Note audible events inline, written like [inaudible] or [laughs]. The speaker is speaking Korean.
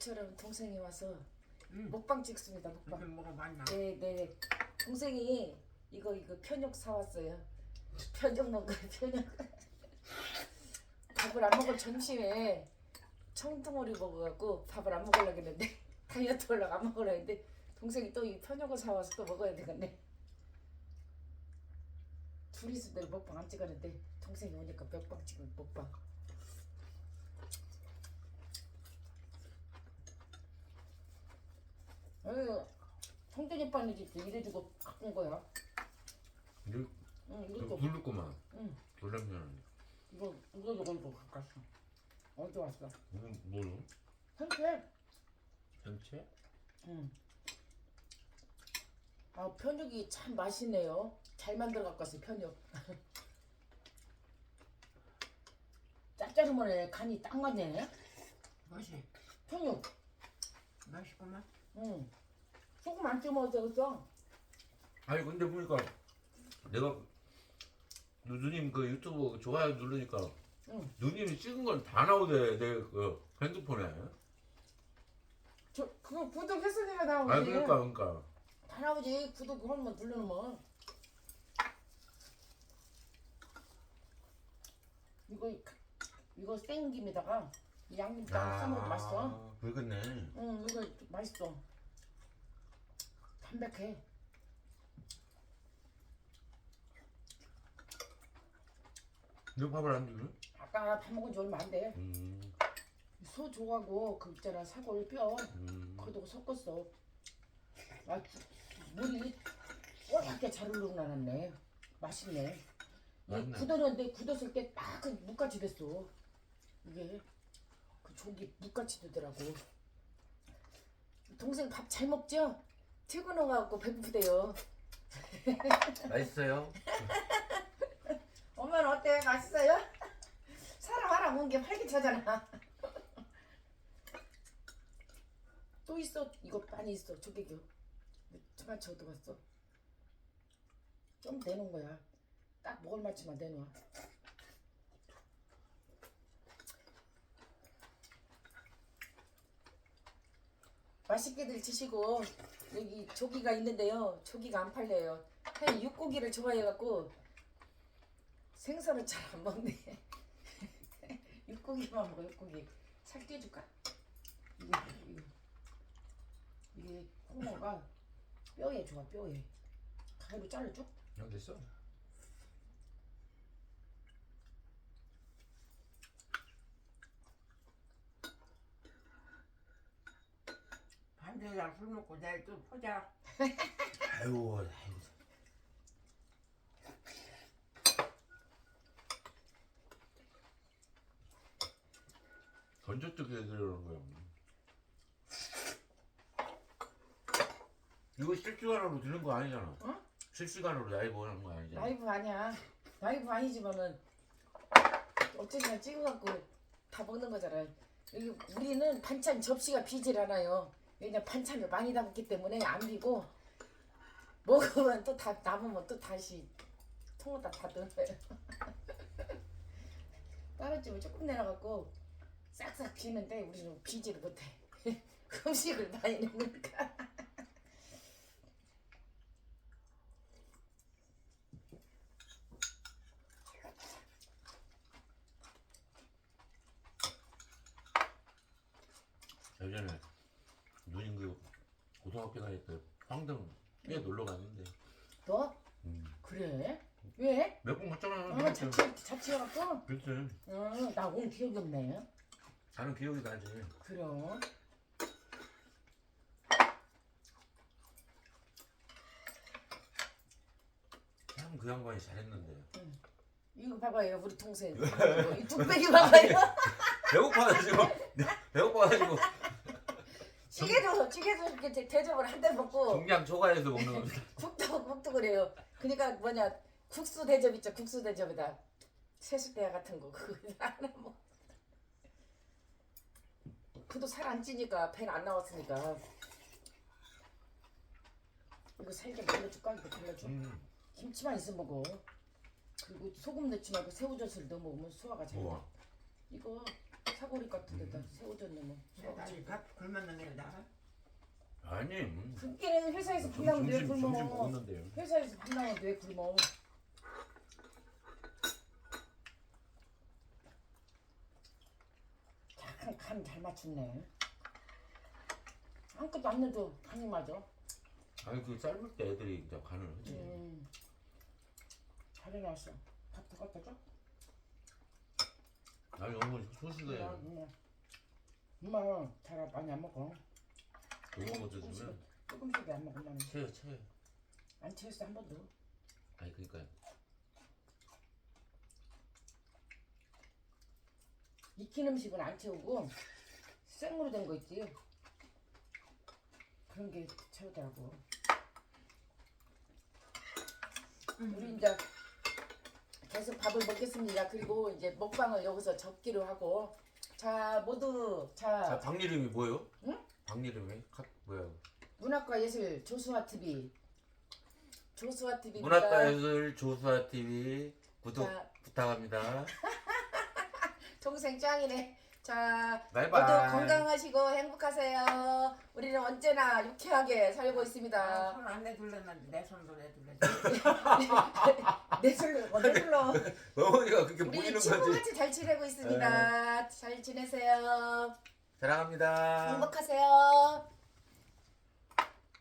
모처럼 동생이 와서 응. 먹방 찍습니다. 먹방. 먹어봤나? 네, 네. 동생이 이거 이거 편육 사왔어요. 편육 먹어요. [laughs] 편육. 밥을 안 먹을 점심에 청둥오리 먹어갖고 밥을 안 먹으려고 했는데 [laughs] 다이어트 하려고 안 먹으려고 했는데 동생이 또 이 편육을 사와서 또 먹어야 되겠네. 둘이서 늘 먹방 안 찍었는데 동생이 오니까 먹방 찍은 먹방. 성준이 오빠는 집도 이래주고 바꾼 거야. 이거 응, 이거 이것도 굵었구만. 응. 놀랍면 이거 이거 이거 이거 갖고 왔어. 어디 왔어? 이건 뭐요? 현태. 전체? 응. 아 편육이 참 맛있네요. 잘 만들어 갖고 왔어요 편육. [laughs] 짭짤하면 간이 딱 맞네. 맛이 편육. 맛있구만. 응. 소금 안 찍어 먹어도 되겠어. 아니 근데 보니까 내가 누님 그 유튜브 좋아요 누르니까 응. 누님이 찍은 건 다 나오대 내 그 핸드폰에. 저 그거 구독했으니까 나오지. 아 그러니까 그러니까. 다 나오지. 구독 한번 눌러놓으면. 이거 이거 생김에다가 이 양념 딱 싸먹으면 맛있어. 그러겠네. 응, 이거 맛있어. 담백해. 너 밥을 안 주네? 아까 밥 먹은 지 얼마 안 돼. 음, 소 조하고 그 있잖아 사골 뼈 음. 그거 섞었어. 아 물이 뽀얗게 잘 흘러나왔네. 맛있네. 이 맞네. 굳었는데 굳었을 때 딱 그 묵같이 됐어. 이게 그 조기 묵같이 되더라고. 동생 밥 잘 먹죠? 퇴근해갖고 배고프대요. 맛있어요? 엄마는 어때? 맛있어요? 사람 하나 먹은 게 활기차잖아. 또 있어. 이거 많이 있어. 조개교. 저만치 어디 갔어? 좀 내놓은 거야. 딱 먹을 만치만 내놔. 맛있게들 드시고 여기 조기가 있는데요. 조기가 안 팔려요. 그냥 육고기를 좋아해갖고 생선을 잘 안 먹네. [laughs] 육고기만 먹어 육고기. 살 떼줄까? 이게 이게 이게 홍어가 뼈에 좋아 뼈에. 가위로 잘라줘? 형 됐어? 밤새자 술 먹고 내일 또 보자. 아이고 아이고. 건조쪽에 들어오는 거야. 이거 실시간으로 들은 거 아니잖아. 응? 실시간으로 라이브 하는 거 아니잖아. 라이브 아니야. 라이브 아니지만은 어쨌든 찍어갖고 다 먹는 거잖아. 여기 우리는 반찬 접시가 비질 않아요. 왜냐 반찬을 많이 담기 때문에 안 비고 먹으면 또 다 남으면 또 다시 통에다 다 넣어요. [laughs] 다른 집은 조금 내려갖고 싹싹 비는데 우리는 비지를 못해. [laughs] 음식을 많이 내니까. 예전에 누님 그 고등학교 다닐 때 황등 꽤 놀러 갔는데 너 음. 그래? 왜? 몇 번 갔잖아. 어, 자취 자취해갖고. 그렇지. 어, 나 오늘 기억이 없네. 나는 기억이 나지. 그럼. 참 그 양반이 잘했는데. 이거 봐봐요, 우리 동생. [laughs] 이 뚝배기 봐봐요. 배고파가지고 [laughs] 배고파가지고 찌개도 찌개도 이렇게 대- 대접을 한 대 먹고 종량 초과해서 먹는 겁니다. [laughs] 국도 국도 그래요. 그러니까 뭐냐 국수 대접 있죠, 국수 대접이다. 세수대야 같은 거 그거 [laughs] 하나 먹. 그도 살 안 찌니까 배는 안 나왔으니까. 이거 살좀 돌려줄까? 이거 돌려줘. 음, 김치만 있으면 먹어. 그리고 소금 넣지 말고 새우젓을 넣어 먹으면 소화가 잘 돼. 이거 사고리 같은 데다 새우젓 넣으면 아니 밥 굶었는 게 나가. 아니 음. 그게는 회사에서 점- 밥나면 왜 점심 점심 굶어 먹었는데요. 회사에서 밥나면 왜 굶어 약간 간잘 맞췄네 아무것도 안 넣어도 간이 맞아 아니 그 삶을 때 애들이 이제 간을 하지. 음. 잘 해놨어 밥더 갖다 줘? 아니 어머니 소식에 엄마 엄마 잘 많이 안 먹어. 너무 먼저 주면? 조금씩이 안 먹어 엄마는 채요 채요. 안 채웠어 한 번도. 아니 그러니까 익힌 음식은 안 채우고 생으로 된 거 있지? 그런 게 채우더라고. 우리 이제 계속 밥을 먹겠습니다 그리고 이제 먹방을 여기서 접기로 하고 자 모두 자 자 방 이름이 뭐예요? 응? 방 이름이 카 뭐야? 문학과 예술 조수아 TV 조수아 TV입니다 문학과 예술 조수아 TV 구독 자. 부탁합니다. [laughs] 동생 짱이네 자 모두 바이바이. 건강하시고 행복하세요. 우리는 언제나 유쾌하게 살고 있습니다. 손안 내둘렀는데 내 손도 내둘렀지. [laughs] 내 술로 내 술로 어머니가 그렇게 우리 보이는 거지. 친구같이 잘 지내고 있습니다. 잘 지내세요. 사랑합니다. 행복하세요.